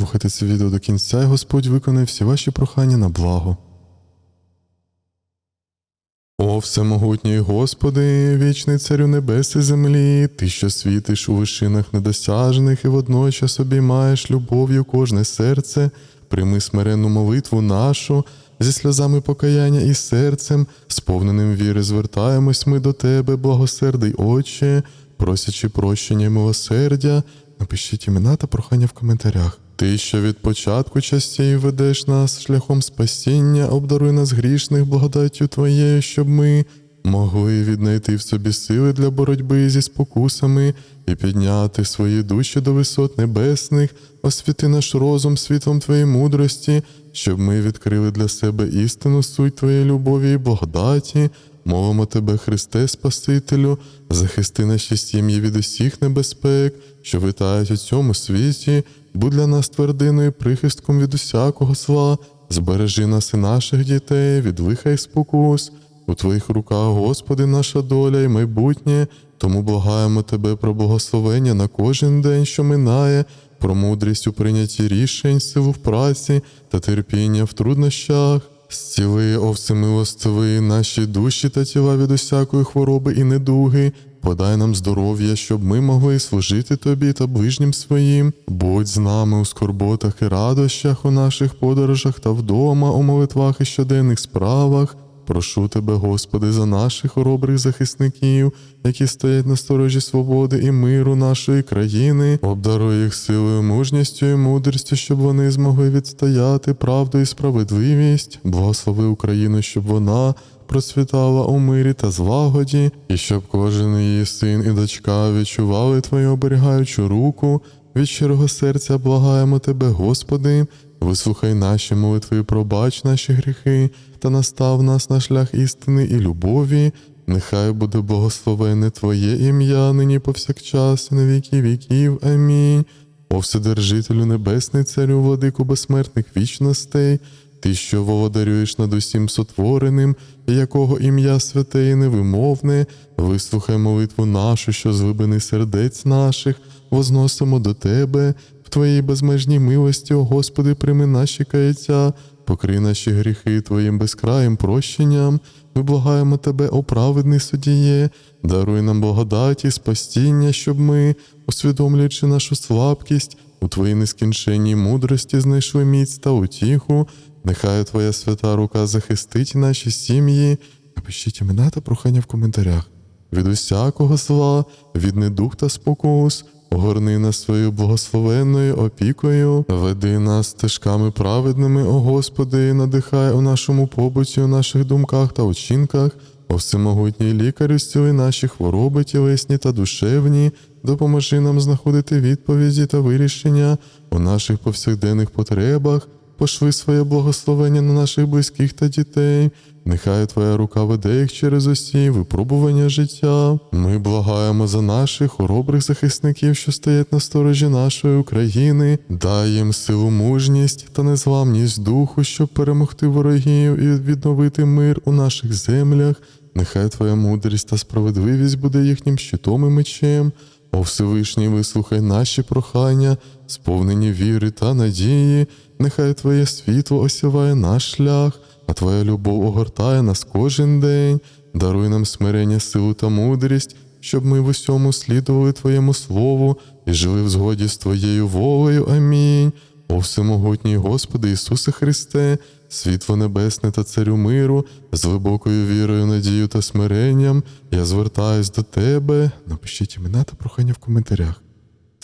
Слухайте це відео до кінця, і Господь виконає всі ваші прохання на благо. О, всемогутній Господи, вічний царю небес і землі, ти, що світиш у вишинах недосяжних і водночас обіймаєш любов'ю кожне серце, прийми смиренну молитву нашу, зі сльозами покаяння і серцем, сповненим віри, звертаємось ми до Тебе, благосердий Отче, просячи прощення і милосердя. Напишіть імена та прохання в коментарях. Ти, що від початку частей ведеш нас шляхом спасіння, обдаруй нас грішних благодаттю Твоєю, щоб ми могли віднайти в собі сили для боротьби зі спокусами і підняти свої душі до висот небесних, освіти наш розум світлом Твоєї мудрості, щоб ми відкрили для себе істину суть Твоєї любові і благодаті. Молимо Тебе, Христе Спасителю, захисти наші сім'ї від усіх небезпек, що витають у цьому світі, будь для нас твердиною, прихистком від усякого зла, збережи нас і наших дітей від лиха і спокус. У Твоїх руках, Господи, наша доля і майбутнє, тому благаємо Тебе про благословення на кожен день, що минає, про мудрість у прийнятті рішень, силу в праці та терпіння в труднощах. Зціли, овце милостивий, наші душі та тіла від усякої хвороби і недуги, подай нам здоров'я, щоб ми могли служити тобі та ближнім своїм. Будь з нами у скорботах і радощах, у наших подорожах та вдома, у молитвах і щоденних справах. Прошу тебе, Господи, за наших хоробрих захисників, які стоять на сторожі свободи і миру нашої країни, обдаруй їх силою, мужністю і мудрістю, щоб вони змогли відстояти правду і справедливість, благослови Україну, щоб вона процвітала у мирі та злагоді, і щоб кожен її син і дочка відчували твою оберігаючу руку. Від щирого серця благаємо тебе, Господи, вислухай наші молитви, пробач наші гріхи та настав нас на шлях істини і любові. Нехай буде благословене Твоє ім'я, нині повсякчас, і на віки віків. Амінь. О Вседержителю Небесний Царю, владику безсмертних вічностей, Ти, що володарюєш над усім сотвореним, якого ім'я святе і невимовне, вислухай молитву нашу, що з глибини сердець наших, возносимо до Тебе, в Твоїй безмежній милості, о Господи, прийми наші каяття, покрий наші гріхи Твоїм безкраїм прощенням. Ми благаємо Тебе, о праведний судіє, даруй нам благодаті, спастіння, щоб ми, усвідомлюючи нашу слабкість, у Твоїй нескінченній мудрості знайшли міць та утіху. Нехай Твоя свята рука захистить наші сім'ї. Напишіть імена та прохання в коментарях. Від усякого зла, від недух та спокус, огорни нас своєю благословенною опікою, веди нас стежками праведними, о Господи, і надихай у нашому побуті, у наших думках та учинках, о всемогутній лікарю, зціли наші хвороби тілесні та душевні, допоможи нам знаходити відповіді та вирішення у наших повсякденних потребах. Пошли своє благословення на наших близьких та дітей. Нехай Твоя рука веде їх через усі випробування життя. Ми благаємо за наших хоробрих захисників, що стоять на сторожі нашої України. Дай їм силу, мужність та незламність духу, щоб перемогти ворогів і відновити мир у наших землях. Нехай Твоя мудрість та справедливість буде їхнім щитом і мечем. О Всевишній, вислухай наші прохання, сповнені віри та надії. Нехай Твоє світло осяває наш шлях, а Твоя любов огортає нас кожен день. Даруй нам смирення, силу та мудрість, щоб ми в усьому слідували Твоєму Слову і жили в згоді з Твоєю волею. Амінь. О всемогутній Господи Ісусе Христе, світло небесне та царю миру, з глибокою вірою, надією та смиренням, я звертаюсь до Тебе. Напишіть імена та прохання в коментарях.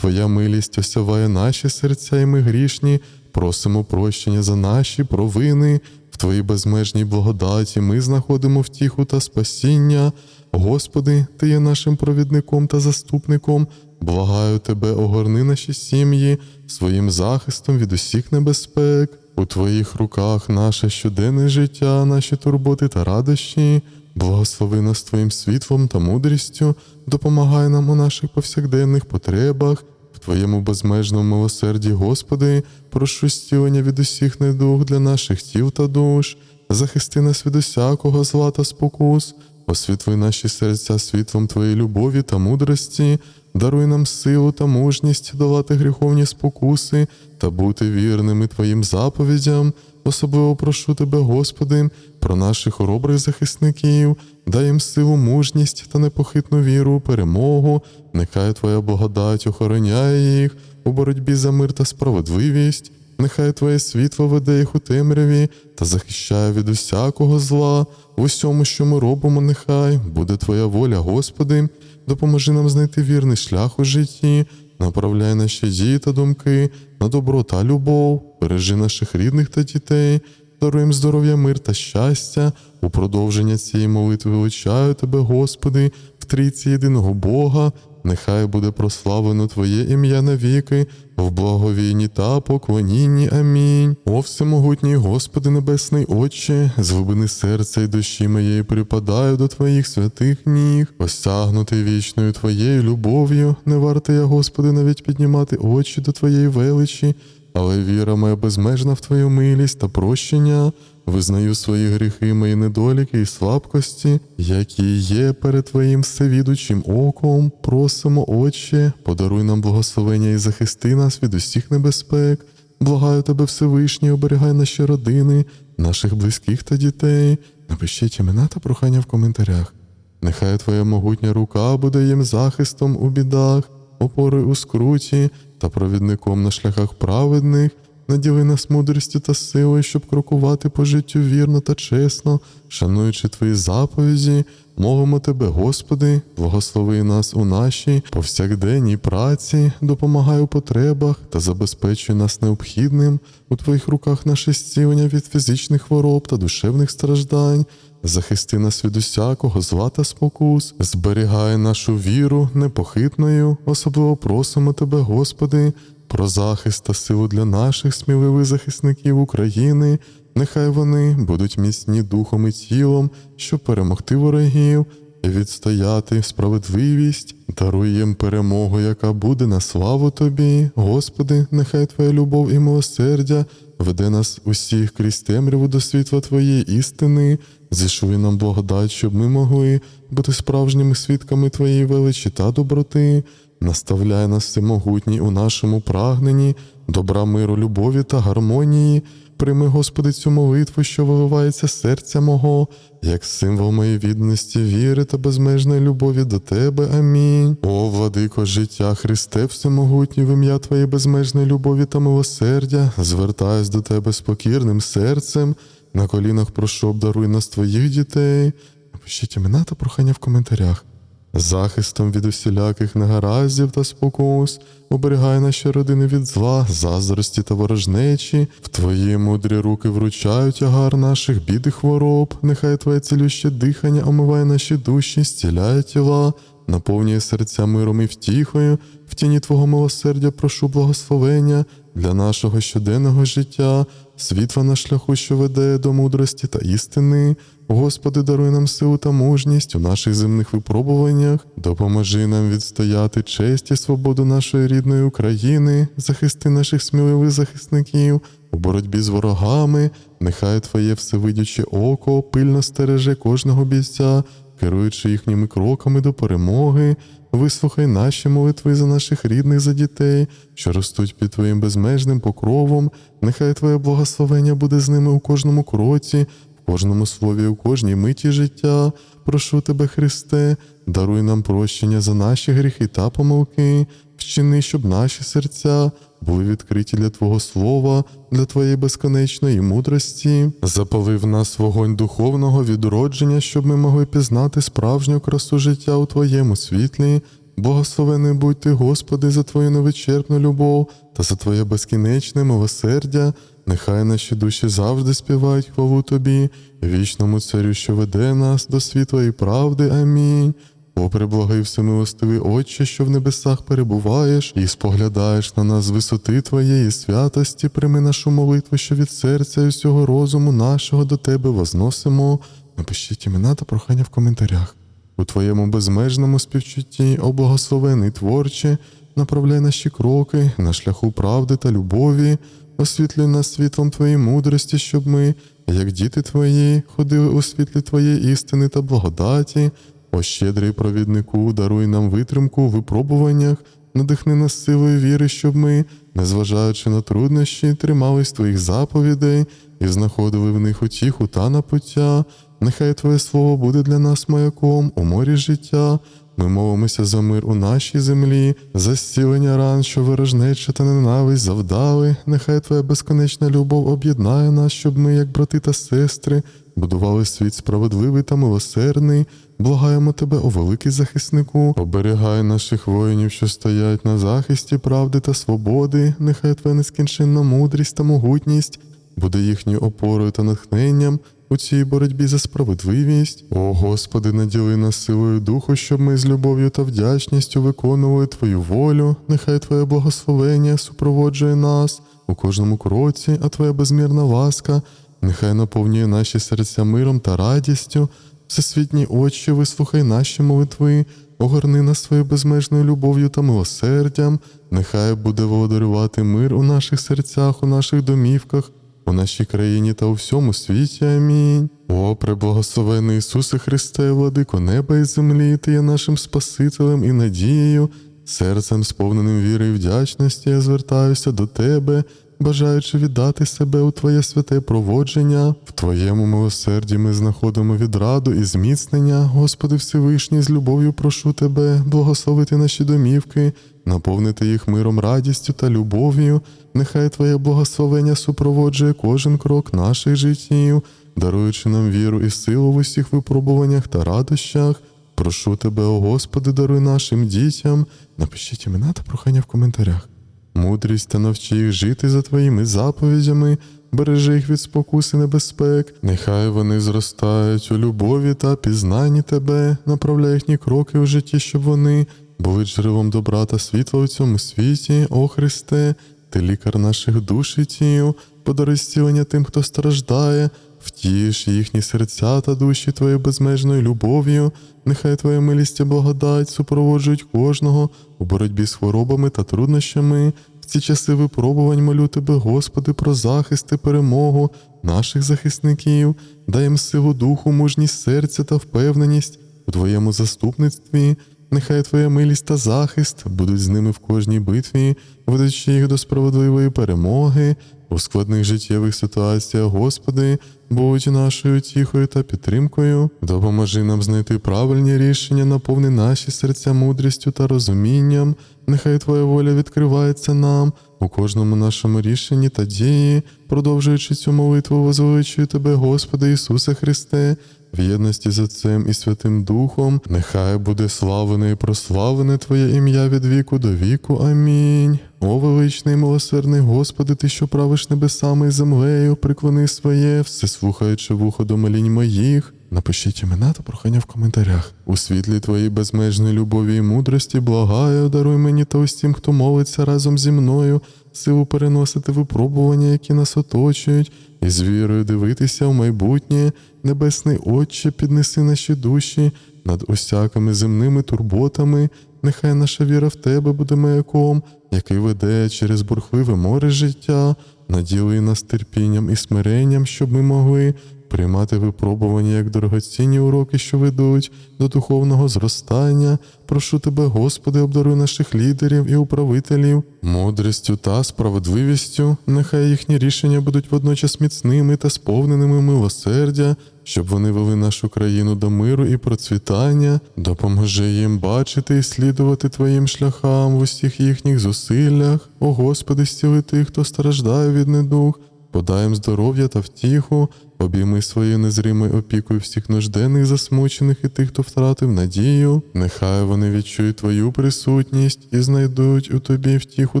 Твоя милість осяває наші серця, і ми грішні, просимо прощення за наші провини. В Твоїй безмежній благодаті ми знаходимо втіху та спасіння. Господи, Ти є нашим провідником та заступником. Благаю Тебе, огорни наші сім'ї своїм захистом від усіх небезпек. У Твоїх руках наше щоденне життя, наші турботи та радощі. Благослови нас Твоїм світлом та мудрістю, допомагай нам у наших повсякденних потребах. Твоєму безмежному милосерді, Господи, прошу стілення від усіх недуг для наших тіл та душ, захисти нас від усякого зла та спокус, освітли наші серця світлом Твоєї любові та мудрості, даруй нам силу та мужність долати гріховні спокуси та бути вірними Твоїм заповідям. Особливо прошу Тебе, Господи, про наших хоробрих захисників, дай їм силу, мужність та непохитну віру перемогу. Нехай Твоя благодать охороняє їх у боротьбі за мир та справедливість. Нехай Твоє світло веде їх у темряві та захищає від усякого зла. В усьому, що ми робимо, нехай буде Твоя воля, Господи. Допоможи нам знайти вірний шлях у житті, направляй наші дії та думки на добро та любов, бережи наших рідних та дітей, даруй їм здоров'я, мир та щастя. У продовження цієї молитви величаю Тебе, Господи, в трійці єдиного Бога. Нехай буде прославлено Твоє ім'я навіки, в благовійні та поклонінні. Амінь. О всемогутній Господи Небесний Отче, з глибини серця і душі моєї припадаю до Твоїх святих ніг, осягнутий вічною Твоєю любов'ю, не варто я, Господи, навіть піднімати очі до Твоєї величі, але віра моя безмежна в Твою милість та прощення. Визнаю свої гріхи, мої недоліки і слабкості, які є перед Твоїм всевідучим оком. Просимо, Отче, подаруй нам благословення і захисти нас від усіх небезпек. Благаю тебе, Всевишній, оберігай наші родини, наших близьких та дітей. Напишіть імена та прохання в коментарях. Нехай Твоя могутня рука буде їм захистом у бідах, опорою у скруті та провідником на шляхах праведних. Наділи нас мудрістю та силою, щоб крокувати по життю вірно та чесно, шануючи Твої заповіді, молимо Тебе, Господи, благослови нас у нашій повсякденній праці, допомагай у потребах та забезпечуй нас необхідним. У Твоїх руках наше зцілення від фізичних хвороб та душевних страждань. Захисти нас від усякого зла та спокус, зберігай нашу віру непохитною, особливо просимо Тебе, Господи, про захист та силу для наших сміливих захисників України. Нехай вони будуть міцні духом і тілом, щоб перемогти ворогів і відстояти справедливість, даруй їм перемогу, яка буде на славу Тобі. Господи, нехай Твоя любов і милосердя веде нас усіх крізь темряву до світла Твоєї істини. Зійшли нам благодать, щоб ми могли бути справжніми свідками Твоєї величі та доброти. Наставляй нас всемогутній у нашому прагненні, добра миру, любові та гармонії. Прийми, Господи, цю молитву, що виливається з серця мого, як символ моєї відданості, віри та безмежної любові до Тебе. Амінь. О, владико життя, Христе, всемогутній, в ім'я Твоєї безмежної любові та милосердя, звертаюсь до Тебе з покірним серцем. На колінах прошу, обдаруй нас Твоїх дітей. Напишіть імена та прохання в коментарях. Захистом від усіляких негараздів та спокус, оберігай наші родини від зла, заздрості та ворожнечі, в твої мудрі руки вручаю тягар наших бід і хвороб, нехай твоє цілюще дихання омиває наші душі, зціляє тіла, наповнює серця миром і втіхою, в тіні Твого милосердя прошу благословення для нашого щоденного життя, світла на шляху, що веде до мудрості та істини. Господи, даруй нам силу та мужність у наших земних випробуваннях, допоможи нам відстояти честь і свободу нашої рідної України, захисти наших сміливих захисників у боротьбі з ворогами. Нехай Твоє всевидюче око пильно стереже кожного бійця, керуючи їхніми кроками до перемоги. Вислухай наші молитви за наших рідних за дітей, що ростуть під Твоїм безмежним покровом. Нехай Твоє благословення буде з ними у кожному кроці, кожному слові, у кожній миті життя. Прошу Тебе, Христе, даруй нам прощення за наші гріхи та помилки, вчини, щоб наші серця були відкриті для Твого Слова, для Твоєї безконечної мудрості. Запали в нас вогонь духовного відродження, щоб ми могли пізнати справжню красу життя у Твоєму світлі. Благословений будь ти, Господи, за Твою невичерпну любов та за Твоє безкінечне милосердя. Нехай наші душі завжди співають хвалу Тобі, вічному царю, що веде нас до світла правди. Амінь. О, преблагий всемилостивий Отче, що в небесах перебуваєш і споглядаєш на нас з висоти Твоєї святості, прийми нашу молитву, що від серця і всього розуму нашого до Тебе возносимо. Напишіть імена та прохання в коментарях. У Твоєму безмежному співчутті, о благословений творче, направляй наші кроки на шляху правди та любові, освітлюй нас світлом Твоєї мудрості, щоб ми як діти твої, ходили у світлі твоєї істини та благодаті. О щедрий провіднику, даруй нам витримку у випробуваннях, надихни нас силою віри, щоб ми, незважаючи на труднощі, тримались твоїх заповідей і знаходили в них утіху та напуття. Нехай Твоє слово буде для нас маяком у морі життя. Ми молимося за мир у нашій землі, за зцілення ран, що ворожнеча та ненависть завдали. Нехай Твоя безконечна любов об'єднає нас, щоб ми, як брати та сестри, будували світ справедливий та милосердний. Благаємо тебе, о великий захиснику, оберігай наших воїнів, що стоять на захисті правди та свободи. Нехай Твоя нескінченна мудрість та могутність буде їхньою опорою та натхненням у цій боротьбі за справедливість. О Господи, наділи нас силою духу, щоб ми з любов'ю та вдячністю виконували Твою волю. Нехай Твоє благословення супроводжує нас у кожному кроці, а Твоя безмірна ласка, нехай наповнює наші серця миром та радістю. Всесвітні очі, вислухай наші молитви, огорни нас своєю безмежною любов'ю та милосердям. Нехай буде володарювати мир у наших серцях, у наших домівках, у нашій країні та у всьому світі. Амінь. О, преблагословений Ісусе Христе, владико неба і землі, Ти є нашим Спасителем і надією. Серцем, сповненим віри і вдячності, я звертаюся до Тебе, бажаючи віддати себе у Твоє святе проводження. В Твоєму милосерді ми знаходимо відраду і зміцнення. Господи Всевишній, з любов'ю прошу Тебе, благословити наші домівки, наповнити їх миром, радістю та любов'ю. Нехай Твоє благословення супроводжує кожен крок наших життів, даруючи нам віру і силу в усіх випробуваннях та радощах. Прошу тебе, о Господи, даруй нашим дітям. Напишіть імена та прохання в коментарях. Мудрість та навчи їх жити за твоїми заповідями, бережи їх від спокус і небезпек. Нехай вони зростають у любові та пізнанні тебе, направляй їхні кроки у житті, щоб вони були джерелом добра та світла у цьому світі, о Христе, ти лікар наших душ і тіл, подаруй зцілення тим, хто страждає. Втіш їхні серця та душі твоєю безмежною любов'ю, нехай твоя милість і благодать супроводжують кожного у боротьбі з хворобами та труднощами. В ці часи випробувань молю тебе, Господи, про захист і перемогу наших захисників, дай їм силу духу, мужність серця та впевненість у Твоєму заступництві. Нехай Твоя милість та захист будуть з ними в кожній битві, ведучи їх до справедливої перемоги. У складних життєвих ситуаціях, Господи, будь нашою тіхою та підтримкою, допоможи нам знайти правильні рішення, наповни наші серця мудрістю та розумінням. Нехай Твоя воля відкривається нам у кожному нашому рішенні та дії, продовжуючи цю молитву, возвеличую Тебе, Господи Ісусе Христе, в єдності з Отцем і Святим Духом, нехай буде славлене і прославлене Твоє ім'я від віку до віку. Амінь. О, величний, милосердний Господи, Ти, що правиш небесами і землею, приклони своє, все слухаючи вухо до молінь моїх. Напишіть імена та прохання в коментарях. У світлі Твоїй безмежної любові і мудрості благаю, даруй мені та усім, хто молиться разом зі мною, силу переносити випробування, які нас оточують, і з вірою дивитися в майбутнє, небесний Отче, піднеси наші душі над усякими земними турботами. Нехай наша віра в Тебе буде маяком, який веде через бурхливе море життя, наділи нас терпінням і смиренням, щоб ми могли приймати випробування як дорогоцінні уроки, що ведуть до духовного зростання. Прошу тебе, Господи, обдаруй наших лідерів і управителів, мудрістю та справедливістю. Нехай їхні рішення будуть водночас міцними та сповненими милосердя, щоб вони вели нашу країну до миру і процвітання. Допоможи їм бачити і слідувати Твоїм шляхам в усіх їхніх зусиллях. О Господи, стіли тих, хто страждає від недуг. Подай їм здоров'я та втіху, обійми своєю незримою опікою всіх нужденних, засмучених і тих, хто втратив надію. Нехай вони відчують твою присутність і знайдуть у тобі втіху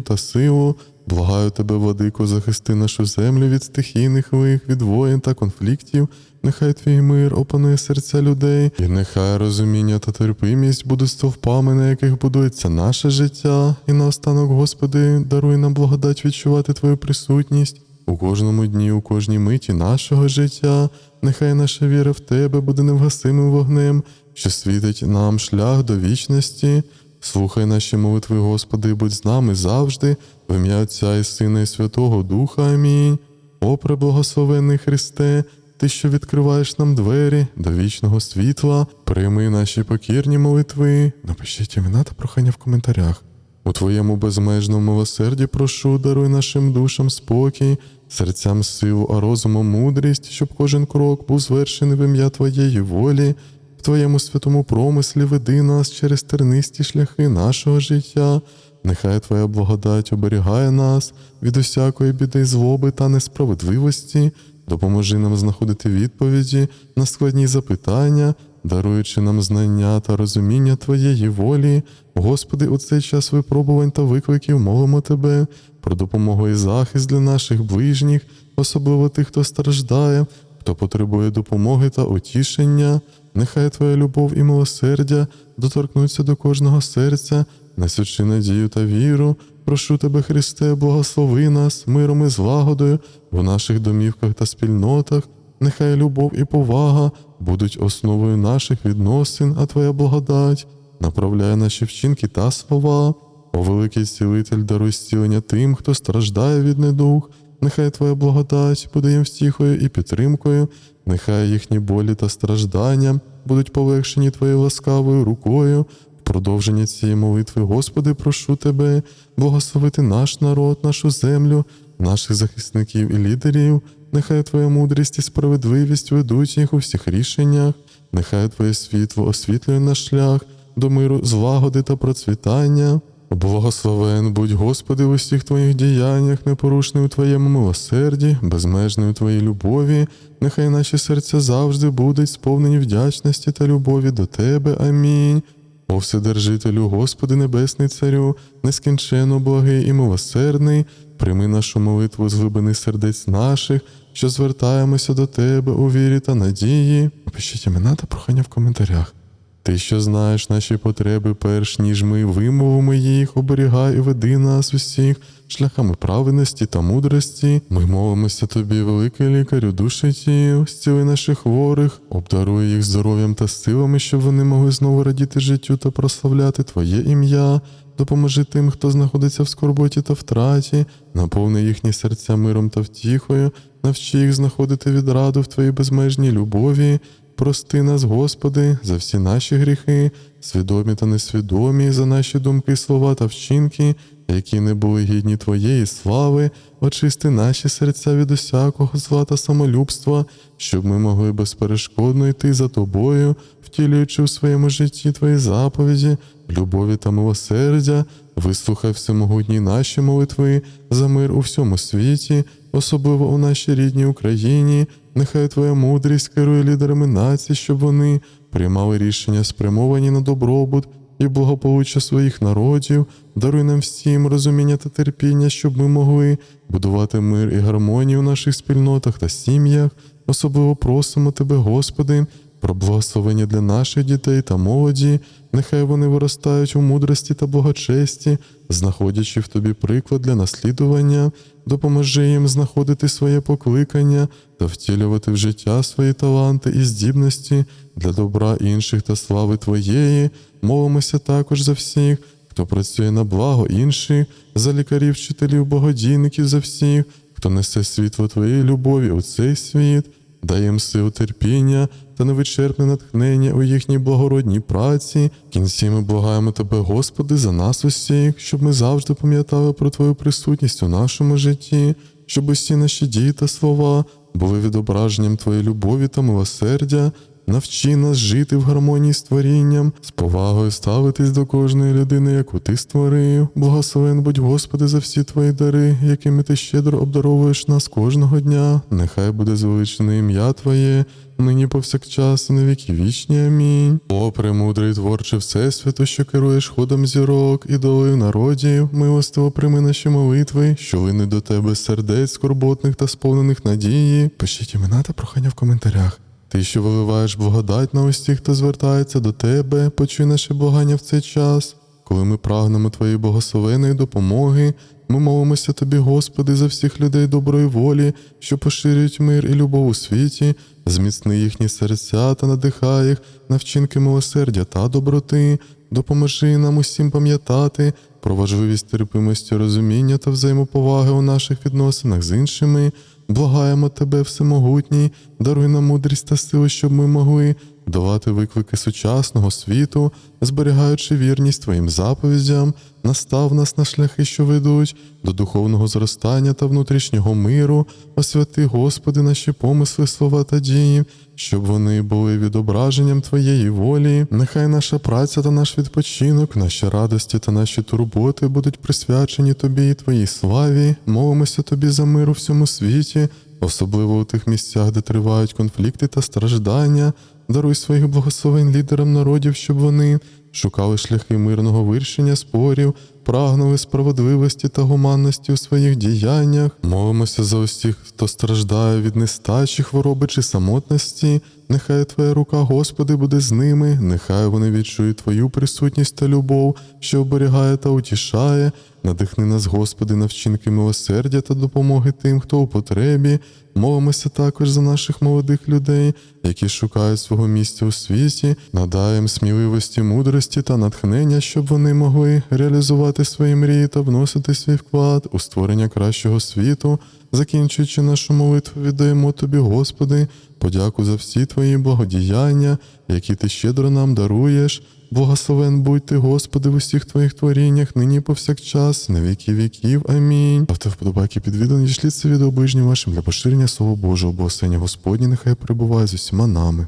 та силу. Благаю тебе, владико, захисти нашу землю від стихійних лих, від воєн та конфліктів. Нехай твій мир опанує серця людей, і нехай розуміння та терпимість будуть стовпами, на яких будується наше життя. І наостанок, Господи, даруй нам благодать відчувати Твою присутність у кожному дні, у кожній миті нашого життя. Нехай наша віра в Тебе буде невгасимим вогнем, що світить нам шлях до вічності. Слухай наші молитви, Господи, будь з нами завжди, в ім'я Отця і Сина і Святого Духа. Амінь. О, преблагословенний Христе, ти, що відкриваєш нам двері до вічного світла, прийми наші покірні молитви. Напишіть імена та прохання в коментарях. У Твоєму безмежному милосерді прошу, даруй нашим душам спокій, серцям силу, а розумом мудрість, щоб кожен крок був звершений в ім'я Твоєї волі. В Твоєму святому промислі веди нас через тернисті шляхи нашого життя. Нехай Твоя благодать оберігає нас від усякої біди, злоби та несправедливості. Допоможи нам знаходити відповіді на складні запитання, даруючи нам знання та розуміння Твоєї волі. Господи, у цей час випробувань та викликів молимо Тебе про допомогу і захист для наших ближніх, особливо тих, хто страждає, хто потребує допомоги та утішення. Нехай Твоя любов і милосердя доторкнуться до кожного серця, несучи надію та віру. Прошу тебе, Христе, благослови нас миром і злагодою в наших домівках та спільнотах. Нехай любов і повага будуть основою наших відносин, а Твоя благодать направляє наші вчинки та слова. О великий цілитель, даруй зцілення тим, хто страждає від недуг. Нехай Твоя благодать буде їм втіхою і підтримкою, нехай їхні болі та страждання будуть полегшені Твоєю ласкавою рукою. В продовження цієї молитви, Господи, прошу Тебе, благословити наш народ, нашу землю, наших захисників і лідерів. Нехай Твоя мудрість і справедливість ведуть їх у всіх рішеннях, нехай Твоє світло освітлює наш шлях до миру, злагоди та процвітання. Благословен будь Господи в усіх Твоїх діяннях, непорушний у Твоєму милосерді, безмежний у Твоїй любові. Нехай наші серця завжди будуть сповнені вдячності та любові до Тебе. Амінь. О Вседержителю, Господи Небесний Царю, нескінченно благий і милосердний, прийми нашу молитву з глибини сердець наших, що звертаємося до Тебе у вірі та надії. Пишіть імена та прохання в коментарях. Ти, що знаєш наші потреби, перш ніж ми вимовимо їх, оберігай і веди нас усіх шляхами праведності та мудрості. Ми молимося тобі, великий лікарю душі тіл, зціли наших хворих, обдаруй їх здоров'ям та силами, щоб вони могли знову радіти життю та прославляти Твоє ім'я. Допоможи тим, хто знаходиться в скорботі та втраті, наповни їхні серця миром та втіхою, навчи їх знаходити відраду в Твоїй безмежній любові. Прости нас, Господи, за всі наші гріхи, свідомі та несвідомі, за наші думки, слова та вчинки, які не були гідні Твоєї слави, очисти наші серця від усякого зла та самолюбства, щоб ми могли безперешкодно йти за Тобою, втілюючи у своєму житті Твої заповіді, любові та милосердя, вислухай всемогутні наші молитви за мир у всьому світі, особливо у нашій рідній Україні. Нехай Твоя мудрість керує лідерами націй, щоб вони приймали рішення, спрямовані на добробут і благополуччя своїх народів, даруй нам всім розуміння та терпіння, щоб ми могли будувати мир і гармонію в наших спільнотах та сім'ях. Особливо просимо Тебе, Господи, про благословення для наших дітей та молоді, нехай вони виростають у мудрості та благочесті, знаходячи в тобі приклад для наслідування, допоможи їм знаходити своє покликання та втілювати в життя свої таланти і здібності для добра інших та слави Твоєї. Молимося також за всіх, хто працює на благо інших, за лікарів, вчителів, богодійників, за всіх, хто несе світло Твоєї любові у цей світ. Дай їм сил терпіння та невичерпне натхнення у їхній благородній праці. В кінці ми благаємо Тебе, Господи, за нас усіх, щоб ми завжди пам'ятали про Твою присутність у нашому житті, щоб усі наші дії та слова були відображенням Твоєї любові та милосердя. Навчи нас жити в гармонії з творінням, з повагою ставитись до кожної людини, яку ти створив. Благословен будь Господи за всі твої дари, якими ти щедро обдаровуєш нас кожного дня. Нехай буде звеличене ім'я Твоє, нині повсякчас, і віки вічні. Амінь. О, премудрий творче Всесвяту, що керуєш ходом зірок і долею народів, милостиво прийми наші молитви, що лини до тебе сердець скорботних та сповнених надії. Пишіть імена та прохання в коментарях. Ти, що виливаєш благодать на усіх, хто звертається до тебе, почуй наше благання в цей час. Коли ми прагнемо Твоєї благословеної допомоги, ми молимося Тобі, Господи, за всіх людей доброї волі, що поширюють мир і любов у світі, зміцни їхні серця та надихай їх на вчинки милосердя та доброти. Допоможи нам усім пам'ятати про важливість терпимості, розуміння та взаємоповаги у наших відносинах з іншими. Благаємо тебе, всемогутній, даруй нам мудрість та сили, щоб ми могли давати виклики сучасного світу, зберігаючи вірність твоїм заповідям, настав нас на шляхи, що ведуть до духовного зростання та внутрішнього миру, освяти, Господи, наші помисли, слова та дії, щоб вони були відображенням Твоєї волі. Нехай наша праця та наш відпочинок, наші радості та наші турботи будуть присвячені Тобі і Твоїй славі. Молимося Тобі за мир у всьому світі, особливо у тих місцях, де тривають конфлікти та страждання. Даруй своїх благословень лідерам народів, щоб вони шукали шляхи мирного вирішення спорів, прагнули справедливості та гуманності у своїх діяннях. Молимося за усіх, хто страждає від нестачі, хвороби чи самотності. Нехай Твоя рука, Господи, буде з ними, нехай вони відчують Твою присутність та любов, що оберігає та утішає. Надихни нас, Господи, на вчинки милосердя та допомоги тим, хто у потребі. Молимося також за наших молодих людей, які шукають свого місця у світі, надаєм сміливості, мудрості та натхнення, щоб вони могли реалізувати свої мрії та вносити свій вклад у створення кращого світу. Закінчуючи нашу молитву, віддаємо Тобі, Господи, подяку за всі Твої благодіяння, які Ти щедро нам даруєш. Благословен будь ти, Господи, в усіх твоїх творіннях, нині повсякчас, на віки віків. Амінь. Ставте вподобайки під відео, надішліть це відео ближнім вашим для поширення Слова Божого, благословення Господні, нехай перебуває з усіма нами.